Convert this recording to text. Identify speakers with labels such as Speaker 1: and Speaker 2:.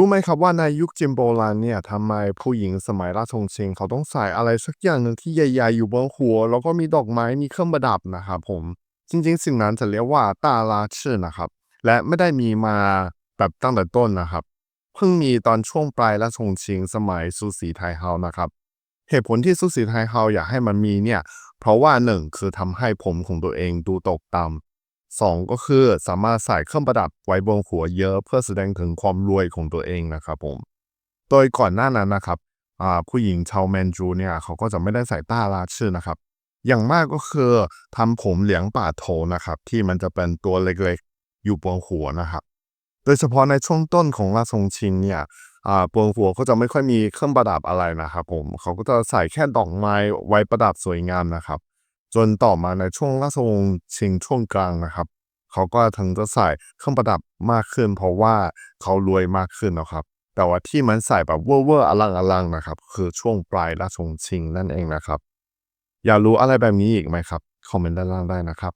Speaker 1: รู้ไหมครับว่าในยุคจีนโบราณเนี่ยทำไมผู้หญิงสมัยราชวงศ์ชิง เขาต้องใส่อะไรสักอย่างหนึ่งที่ใหญ่ๆ อยู่บนหัว แล้วก็มีดอกไม้มีเครื่องประดับนะครับผม จริงๆ สิ่งนั้นจะเรียกว่าตาราชื่อนะครับ และไม่ได้มีมาแบบตั้งแต่ต้นนะครับ เพิ่งมีตอนช่วงปลายราชวงศ์ชิง สมัยซูสีไทเฮานะครับ เหตุผลที่ซูสีไทเฮาอยากให้มันมีเนี่ย เพราะว่าหนึ่งคือทำให้ผมของตัวเองดูตกต่ำ สองก็คือสามารถใส่เครื่องประดับไว้บนหัวเยอะเพื่อแสดงถึงความรวยของตัวเองนะครับผมโดยก่อนหน้านั้นนะครับผู้หญิงชาวแมนจูเนี่ยเขาก็จะไม่ได้ใส่ต้าราชื่อนะครับ อย่างมากก็คือทำผมเหลียงป่าโถนะครับ ที่มันจะเป็นตัวเล็กๆ อยู่บนหัวนะครับ โดยเฉพาะในช่วงต้นของราชวงศ์ชิงเนี่ยอาบนหัวก็จะไม่ค่อยมีเครื่องประดับอะไรนะครับผมเขาก็จะใส่แค่ดอกไม้ไว้ประดับสวยงามนะครับ จนต่อมาในช่วงราชวงศ์ชิงช่วงกลางนะครับ เขาก็ถึงจะใส่เครื่องประดับมากขึ้น เพราะว่าเขารวยมากขึ้นนะครับ แต่ว่าที่มันใส่แบบเวอวอร์อลังอลังนะครับ คือช่วงปลายราชวงศ์ชิงนั่นเองนะครับ อยากรู้อะไรแบบนี้อีกไหมครับ คอมเมนต์ด้านล่างได้นะครับ